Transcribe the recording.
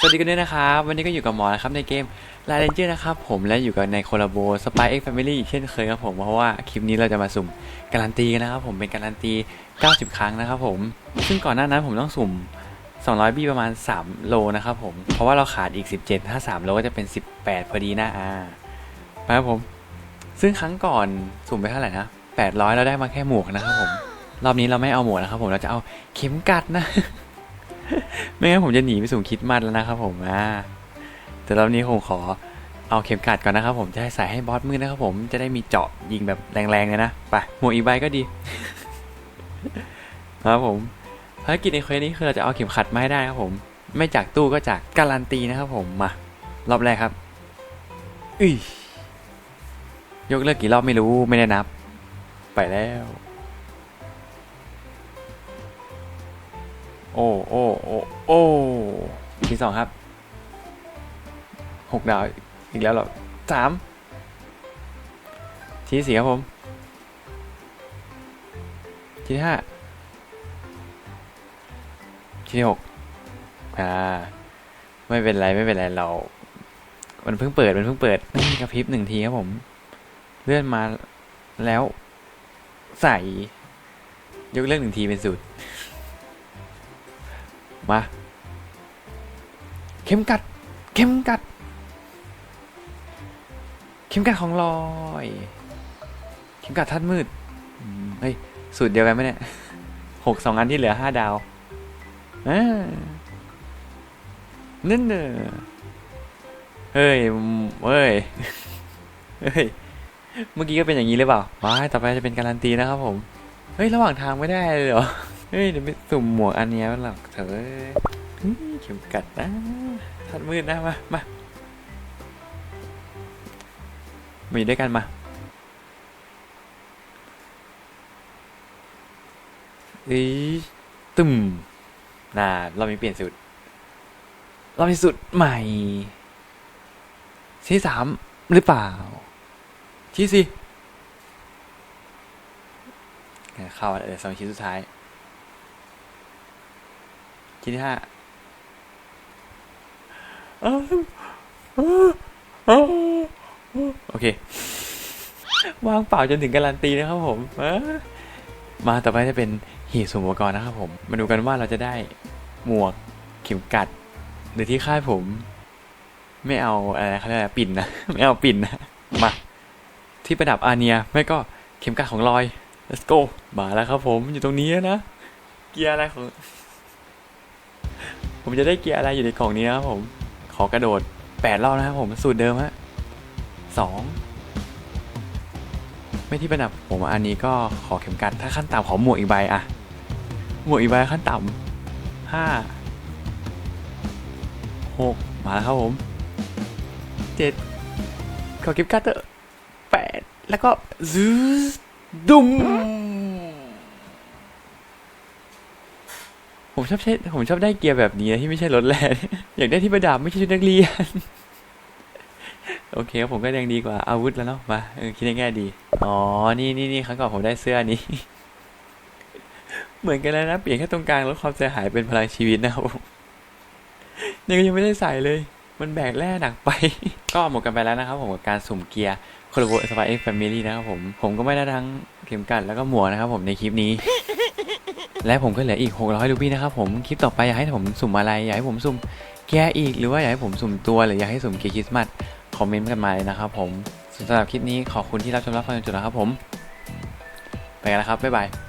สวัสดีกันด้วยนะครับ วันนี้ก็อยู่กับหมอนะครับในเกม l าเรนเจอร์นะครับผมและอยู่กับในโคลาโบสปายเอ็กซ์แฟมิลี่เช่นเคยครับผมเพราะว่าคลิปนี้เราจะมาสุ่มการันตีกันนะครับผมเป็นการันตี 90 ครั้งนะครับผม ซึ่งก่อนหน้านั้นผมต้องสุ่ม 200 บี้ประมาณ 3 โลนะครับผม เพราะว่าเราขาดอีก 17 ถ้า 3 โลก็จะเป็น 18 พอดีนะอ่าไปครับผม ซึ่งครั้งก่อนสุ่มไปเท่าไหร่นะ 800 เราได้มาแค่หมวกนะครับผมรอบนี้เราไม่เอาหมวกนะครับผมเราจะเอาเข็มกัดนะ ไม่งั้นผมจะหนีไปสุ่คิดมัดแล้วนะครับผมอ่าแต่รอบนี้ผมขอเอาเข็มกัดก่อนนะครับผมจะให้ใส่ให้บอสมือนะครับผมจะได้มีเจาะยิงแบบแรงๆเลยนะไปหมวกอีใบก็ดีครับผมภารกิจในเควสนี้คือเราจะเอาเข็มขัดมาให้ได้ครับผม ไม่จากตู้ก็จากการันตีนะครับผมมารอบแรกครับอุ้ยยกเลิกกี่รอบไม่รู้ไม่ได้นับ ไปแล้ว โอ้โอ้โอ้โอ้ทีสองครับหกดาวอีกแล้วเหรอสามที่สี่ครับผม ที่ห้าที่หกอ่า ไม่เป็นไรไม่เป็นไรเรา มันเพิ่งเปิด มันเพิ่งเปิดนี่กระพริบหนึ่งทีครับผม เลื่อนมาแล้วใส่ ยกเลิกหนึ่งทีเป็นสูตร มา เข็มกัด เข็มกัด เข็มกัดของลอย เข็มกัดทัดมืดอืมเฮ้ย สูตรเดียวกันไหมเนี่ยหกสองอันที่เหลือห้าดาวอ่านั่นเนอะเฮ้ยอืมเฮ้ย เฮ้ย เมื่อกี้ก็เป็นอย่างนี้หรือเปล่าว้ายต่อไปจะเป็นการันตีนะครับผม เฮ้ย ระหว่างทางไม่ได้เลยเหรอ เฮ้ยเดี๋ยวไปสุ่มหมวกอันนี้หรอกเถอะเฮ้ยเข็มกัดนะทัดมืดนะมามามาอยู่ด้วยกันมาอ้ยตึมน่าเรามีเปลี่ยนสูตรเรามีสูตรใหม่ที่สามหรือเปล่า ที่สี่เข้าเออสองชิ้นสุดท้าย ชิ้นที่ห้าอ้าวอ้าวอ้าวโอเค วางเปล่าจนถึงการันตีนะครับผม มาต่อไปจะเป็นหีบสุ่มอุปกรณ์นะครับผม มาดูกันว่าเราจะได้หมวกเข็มกัด หรือที่ค่ายผม ไม่เอาอะไรเขาเรียกอะไรปิ่นนะ ไม่เอาปิ่นนะ มา ที่ประดับอาเนีย ไม่ก็เข็มกัดของลอย let's go มาแล้วครับผม อยู่ตรงนี้นะ เกียร์อะไรของ ผมจะได้เกียร์อะไรอยู่ในกล่องนี้นะครับผม ขอกระโดดแปดรอบนะครับผมสูตรเดิมฮะสองไม่ที่ประดับผมอันนี้ก็ขอเข็มกัดถ้าขั้นต่ำขอหมวกอีกใบอะหมวกอีกใบขั้นต่ำห้าหกมาแล้วครับผมเจ็ดขอเข็มกัดเถอะแปดแล้วก็ซูดุม ผมชอบใช้ผมชอบได้เกียร์แบบนี้นะที่ไม่ใช่รถแล่อยากได้ที่ประดับไม่ใช่ชุดนักเรียน โอเคครับผมก็ยังดีกว่าอาวุธแล้วเนาะมาคิดในแง่ดี อ๋อ นี่นี่นี่ครั้งก่อนผมได้เสื้อนี้ เหมือนกันแล้วนะ เปลี่ยนแค่ตรงกลางลดความเสียหายเป็นพลังชีวิตนะครับยังยังไม่ได้ใส่เลย มันแบกแร่หนักไป ก็หมดกันไปแล้วนะครับผมกับการสุ่มเกียร์คอร์โบสปายเอ็กแฟมิลี่นะครับผม ผมก็ไม่ได้ทั้งเข็มกัดแล้วก็หมวกนะครับผมในคลิปนี้ และผมก็เหลืออีก 600รูปี้นะครับผมคลิปต่อไปอยากให้ผมสุ่มอะไรอยากให้ผมสุ่มแกอีกหรือว่าอยากให้ผมสุ่มตัวหรืออยากให้สุ่มเกียร์คริสต์มาสคอมเมนต์กันมาเลยนะครับผมสำหรับคลิปนี้ขอบคุณที่รับชมรับฟังจนจบนะครับผม ไปกันแล้วครับบ๊ายบาย